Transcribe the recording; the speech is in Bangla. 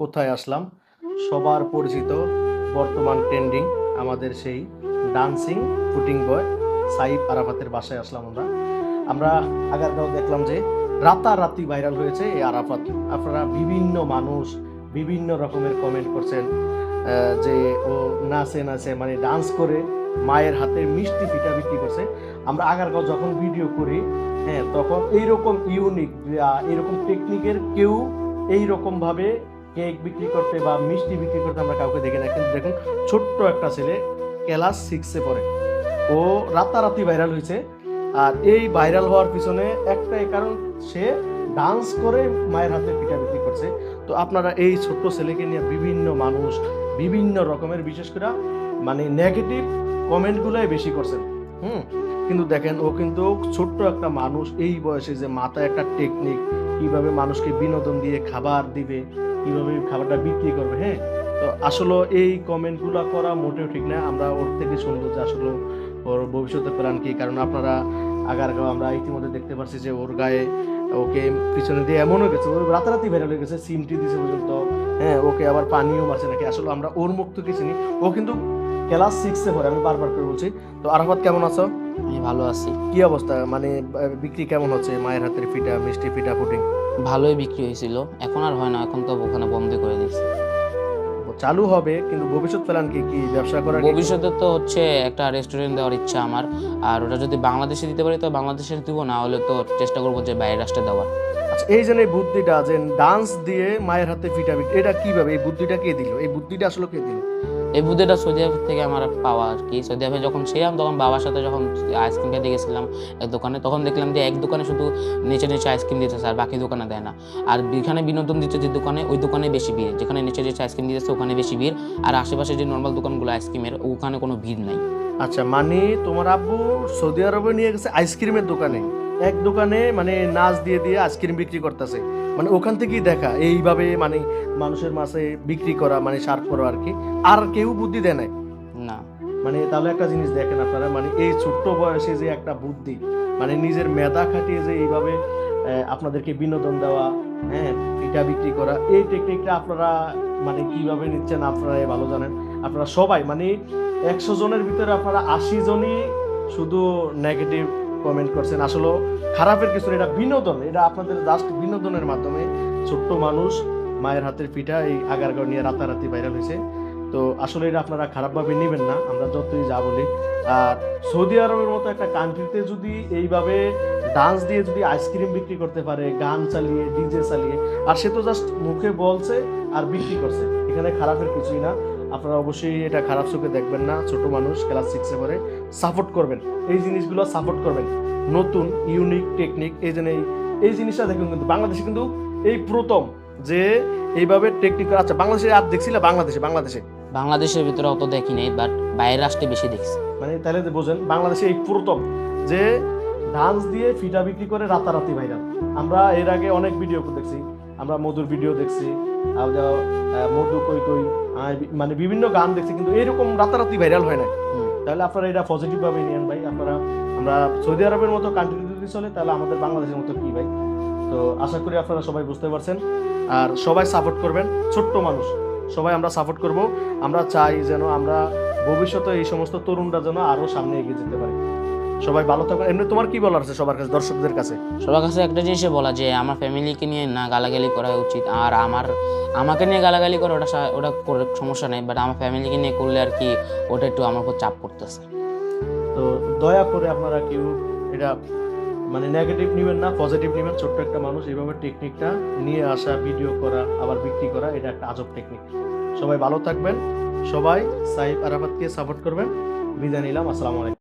কোথায় আসলাম? সবার পরিচিত, বর্তমান ট্রেন্ডিং আমাদের সেই ডান্সিং ফুটিং বয় সাইফ আরাফাতের বাসায় আসলাম আমরা। আমরা আগারগাঁও দেখলাম যে রাতারাতি ভাইরাল হয়েছে এই আরাফাত। আপনারা বিভিন্ন মানুষ বিভিন্ন রকমের কমেন্ট করছেন যে ও নাচে নাচে মানে ডান্স করে মায়ের হাতে মিষ্টি পিঠা বিক্রি করছে। আমরা আগারগাঁও যখন ভিডিও করি হ্যাঁ তখন এইরকম ইউনিক এরকম টেকনিকের কেউ এইরকম ভাবে কেক বিক্রি করতে বা মিষ্টি বিক্রি করতে আমরা কাউকে দেখি না। কিন্তু দেখুন, ছোট্ট একটা ছেলে ক্লাস সিক্সে পড়ে। ও রাতারাতি ভাইরাল হয়েছে। আর এই ভাইরাল হওয়ার পিছনে একটাই কারণ, সে ডান্স করে মায়ের হাতে পিঠা বিক্রি করছে। তো আপনারা এই ছোট্ট ছেলেকে নিয়ে বিভিন্ন মানুষ, বিভিন্ন রকমের, বিশেষ করে মানে নেগেটিভ কমেন্টগুলোই বেশি করছেন। হুম? কিন্তু দেখেন, ও কিন্তু ছোট্ট একটা মানুষ, এই বয়সে যে মাথায় একটা টেকনিক কীভাবে মানুষকে বিনোদন দিয়ে খাবার দিবে কীভাবে খাবারটা বিক্রি করবে হ্যাঁ? তো আসলে এই কমেন্টগুলো করা মোটেও ঠিক না। আমরা ওর থেকে শুনব যে আসলে ওর ভবিষ্যতের প্ল্যান কি। কারণ আপনারা আগারগাঁও আমরা ইতিমধ্যে দেখতে পাচ্ছি যে ওর গায়ে ওকে পিছনে দিয়ে এমনও গেছে ওর রাতারাতি ভাইরাল হয়ে গেছে সিমটি দিছে পর্যন্ত হ্যাঁ? ওকে আবার পানিও মারছে নাকি? আসলে আমরা ওর মুখ তো কিছু ও কিন্তু ক্লাস সিক্সে পড়ে আমি বারবার করে বলছি। তো আরাফাত কেমন আছো? আমি ভালো আছি। কি অবস্থা? মানে বিক্রি কেমন হচ্ছে? মায়ের হাতের পিঠা মিষ্টি পিঠা পুটিং ভালোই বিক্রি হয়েছিল। এখন আর হয় না এখন তো ওখানে বন্ধ করে দিয়েছে। চালু হবে কিন্তু ভবিষ্যৎ প্ল্যান কি কি ব্যবসা করার ভবিষ্যতে তো হচ্ছে একটা রেস্টুরেন্ট দেওয়ার ইচ্ছা আমার। আর ওটা যদি বাংলাদেশে দিতে পারি তো বাংলাদেশে দিব না হলে তো চেষ্টা করব যে বাইরের রাষ্ট্রে দেওয়ার। আচ্ছা এই যে এই বুদ্ধিটা যে ডান্স দিয়ে মায়ের হাতে বিক্রি এটা কীভাবে? এই বুদ্ধিটা কে দিল? এই বুদ্ধিটা আসলে কে দিল? এই বুদ্ধিটা সৌদি আরব থেকে আমার পাওয়া আর কি। সৌদি আরবে যখন ছিলাম তখন বাবার সাথে যখন আইসক্রিম খেতে গেছিলাম এক দোকানে তখন দেখলাম যে এক দোকানে শুধু নিচে নিচে আইসক্রিম দিতেছে আর বাকি দোকানে দেয় না। আর যেখানে বিনোদন দিচ্ছে যে দোকানে ওই দোকানে বেশি ভিড়। যেখানে নিচে নিচে আইসক্রিম দিতেছে ওখানে বেশি ভিড়। আর আশেপাশে যে নর্মাল দোকানগুলো আইসক্রিমের ওখানে কোনো ভিড় নাই। আচ্ছা মানে তোমার আব্বু সৌদি আরবে নিয়ে গেছে আইসক্রিমের দোকানে? এক দোকানে মানে নাচ দিয়ে দিয়ে আইসক্রিম বিক্রি করতেছে। মানে ওখান থেকেই দেখা এইভাবে মানে মানুষের মাঝে বিক্রি করা মানে সার্ভ করা আর কি। আর কেউ বুদ্ধি দেয় নাই। না। মানে তাহলে একটা জিনিস দেখেন আপনারা মানে এই ছোট্ট বয়সে যে একটা বুদ্ধি মানে নিজের মেধা খাটিয়ে যে এইভাবে আপনাদেরকে বিনোদন দেওয়া হ্যাঁ এটা বিক্রি করা এই টেকনিকটা আপনারা মানে কীভাবে নিচ্ছেন আপনারা ভালো জানেন। আপনারা সবাই মানে একশো জনের ভিতরে আপনারা আশি জনই শুধু নেগেটিভ কমেন্ট করছেন। আসলে খারাপের কিছু এটা বিনোদন। এটা আপনাদের জাস্ট বিনোদনের মাধ্যমে ছোট্ট মানুষ মায়ের হাতের পিঠা এই আগারগাঁও নিয়ে রাতারাতি ভাইরাল হয়েছে। তো আসলে এটা আপনারা খারাপভাবে নেবেন না, আমরা যতই যা বলি। আর সৌদি আরবের মতো একটা কান্ট্রিতে যদি এইভাবে ডান্স দিয়ে যদি আইসক্রিম বিক্রি করতে পারে, গান চালিয়ে ডিজে চালিয়ে, আর সে তো জাস্ট মুখে বলছে আর বিক্রি করছে, এখানে খারাপের কিছুই না। আপনারা অবশ্যই এটা খারাপ চোখে দেখবেন না ছোট মানুষ ক্লাস সিক্সে পরে সাপোর্ট করবেন। এই জিনিসগুলো সাপোর্ট করবেন। নতুন ইউনিক টেকনিক এই জন্য এই জিনিসটা দেখুন কিন্তু বাংলাদেশে কিন্তু এই প্রথম যে এইভাবে টেকনিক আচ্ছা বাংলাদেশে আর দেখছিলে বাংলাদেশে বাংলাদেশে। বাংলাদেশের ভিতরে অত দেখি নাই বাট বাইরের রাষ্ট্রে বেশি দেখছি। মানে তাহলে যে বোঝেন বাংলাদেশে এই প্রথম যে ডান্স দিয়ে ফিটা বিক্রি করে রাতারাতি ভাইরাল আমরা এর আগে অনেক ভিডিও দেখছি। আমরা মধুর ভিডিও দেখছি আর মধু কই কই মানে বিভিন্ন গান দেখছি কিন্তু এরকম রাতারাতি ভাইরাল হয় না তাহলে আপনারা এটা পজিটিভ ভাবে নিয়েন ভাই আপনারা আমরা সৌদি আরবের মতো কান্ট্রি যদি চলে তাহলে আমাদের বাংলাদেশের মতো কি ভাই? তো আশা করি আপনারা সবাই বুঝতে পারছেন। আর সবাই সাপোর্ট করবেন ছোট্ট মানুষ সবাই আমরা সাপোর্ট করব। আমরা চাই যেন আমরা ভবিষ্যতে এই সমস্ত তরুণরা যেন আরও সামনে এগিয়ে যেতে পারে। সবাই ভালো থাকবেন এমনি তোমার কি বলার আছে সবার কাছে দর্শকদের কাছে? সবার কাছে একটা জিনিসই বলা যে আমার ফ্যামিলিকে নিয়ে না গালাগালি করা উচিত আর আমার আমাকে নিয়ে গালাগালি করে ওটা ওটা সমস্যা নেই বাট আমার ফ্যামিলিকে নিয়ে করলে আর কি ওটা একটু আমার উপর চাপ পড়তেছে। তো দয়া করে আপনারা কেউ এটা মানে নেগেটিভ নেবেন না পজিটিভ নেবেন ছোট্ট একটা মানুষ এইভাবে টেকনিকটা নিয়ে আসা ভিডিও করা আবার বিক্রি করা এটা একটা আজব টেকনিক সবাই ভালো থাকবেন সবাই সাইফ আরাফাতকে সাপোর্ট করবেন। বিদায় নিলাম আসসালামু আলাইকুম।